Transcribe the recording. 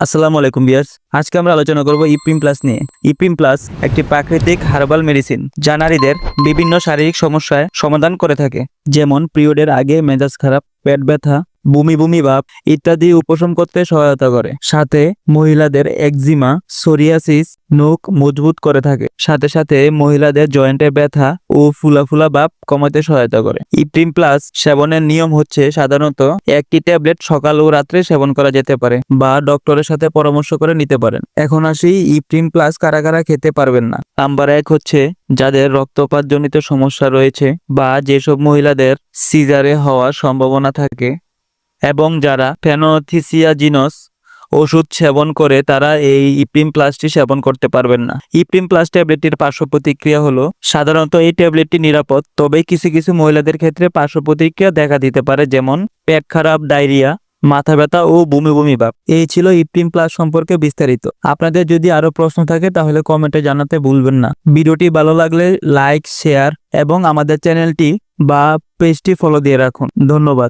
আসসালামু আলাইকুম বিয়ার্স আজকে আমরা আলোচনা করব ইপ্রিম প্লাস নিয়ে। ইপ্রিম প্লাস একটি প্রাকৃতিক হার্বাল মেডিসিন যা নারীদের বিভিন্ন শারীরিক সমস্যায় সমাধান করে থাকে। যেমন পিরিয়ডের আগে মেজাজ খারাপ, পেট ব্যথা বমি বমি ভাব ইত্যাদি উপশম করতে সহায়তা করে। সাথে মহিলাদের একজিমা, সোরিয়াসিস, নখ মজবুত করে থাকে। সাথে সাথে মহিলাদের জয়েন্টে ব্যথা ও ফুলা ফুলা ভাব কমাতে সহায়তা করে। ইপ্রিম প্লাস সেবনের নিয়ম হচ্ছে সাধারণত একটি ট্যাবলেট সকাল ও রাত্রে সেবন করা যেতে পারে বা ডক্টরের সাথে পরামর্শ করে নিতে পারেন। এখন আসি ইপ্রিম প্লাস কারা কারা খেতে পারবেন না। নাম্বার এক হচ্ছে যাদের রক্তপাতজনিত সমস্যা রয়েছে বা যেসব মহিলাদের সিজারে হওয়ার সম্ভাবনা থাকে এবং যারা ফেনোথিসিয়াজিনস ওষুধ সেবন করে, তারা এই ইপ্রিম প্লাসটি সেবন করতে পারবেন না। ইপ্রিম প্লাস ট্যাবলেটটির পার্শ্ব প্রতিক্রিয়া হলো, সাধারণত এই ট্যাবলেটটি নিরাপদ, তবে কিছু কিছু মহিলাদের ক্ষেত্রে পার্শ্ব প্রতিক্রিয়া দেখা দিতে পারে, যেমন পেট খারাপ, ডায়রিয়া, মাথা ব্যথা ও বমি বমি ভাব। এই ছিল ইপ্রিম প্লাস সম্পর্কে বিস্তারিত। আপনাদের যদি আরও প্রশ্ন থাকে, তাহলে কমেন্টে জানাতে ভুলবেন না। ভিডিওটি ভালো লাগলে লাইক, শেয়ার এবং আমাদের চ্যানেলটি বা পেজটি ফলো দিয়ে রাখুন। ধন্যবাদ।